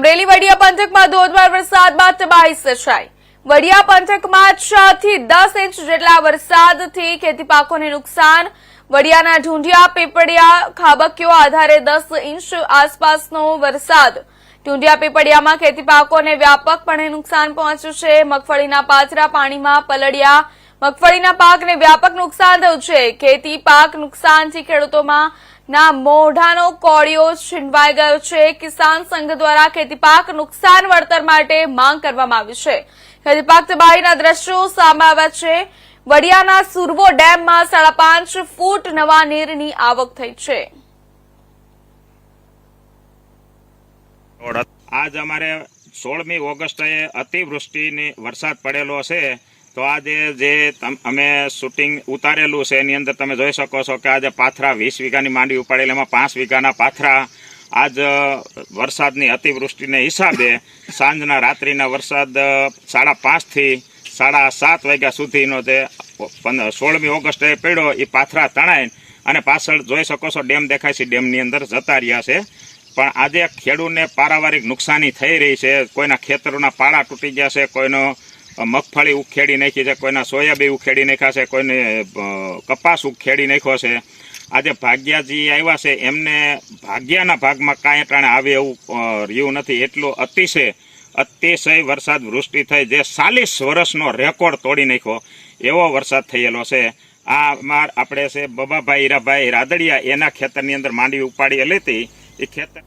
અમરેલી વડિયા પંથકમાં ધોધમાર વરસાદમાં તબાહી સર્જાઈ. વડિયા પંથકમાં છ થી દસ ઇંચ જેટલા વરસાદથી ખેતી પાકોને નુકસાન. વડિયાના ઢૂંઢિયા, પીપળિયા, ખાબકીઓ આધારે દસ ઇંચ આસપાસનો વરસાદ. ઢૂંઢિયા, પીપળિયામાં ખેતી પાકોને વ્યાપકપણે નુકસાન પહોંચ્યું છે મગફળીના પાથરા પાણીમાં પલળ્યા. મગફળીના પાકને વ્યાપક નુકસાન થયું છે. ખેતી પાક નુકસાનથી ખેડૂતોમાં ના, મોઢાનો કોળિયો છીનવાઈ ગયો છે. કિસાન સંઘ દ્વારા ખેતીપાક નુકસાન વળતર માટે માંગ કરવામાં આવી છે. ખેતીપાક તબાહીના દ્રશ્યો સામે આવ્યા છે. વડિયાના સુરવો ડેમમાં સાડા પાંચ ફૂટ નવા નીરની આવક થઈ છે. આજ અમારે સોળમી ઓગસ્ટે અતિવૃષ્ટિની વરસાદ પડેલો છે તો આજે જે અમે શૂટિંગ ઉતારેલું છે, એની અંદર તમે જોઈ શકો છો કે આજે પાથરા વીસ વીઘાની માંડી ઉપાડેલી, એમાં પાંચ વીઘાના પાથરા આજ વરસાદની અતિવૃષ્ટિને હિસાબે સાંજના રાત્રિના વરસાદ સાડા પાંચથી સાડા સાત વાગ્યા સુધીનો જે સોળમી ઓગસ્ટે પડ્યો એ પાથરા તણાય અને પાછળ જોઈ શકો છો, ડેમ દેખાય છે, ડેમની અંદર જતા રહ્યા છે. પણ આજે ખેડૂતને પારાવારિક નુકસાની થઈ રહી છે, કોઈના ખેતરોના પાળા તૂટી ગયા છે, કોઈનો મગફળી ઉખેડી નાખી છે, કોઈના સોયાબીન ઉખેડી નાખ્યા છે, કોઈને કપાસ ઉખેડી નાખ્યો છે. આજે ભાગ્યાજી આવ્યા છે, એમને ભાગ્યાના ભાગમાં કાંઈ ટાણે આવે એવું રહ્યું નથી. એટલો અતિશય અતિશય વરસાદ વૃષ્ટિ થઈ, જે ચાલીસ વર્ષનો રેકોર્ડ તોડી નાખ્યો, એવો વરસાદ થયેલો છે. આ માર આપણે છે બબાભાઈ, હીરાભાઈ, રાદડિયા, એના ખેતરની અંદર માંડવી ઉપાડી લેતી એ ખેતર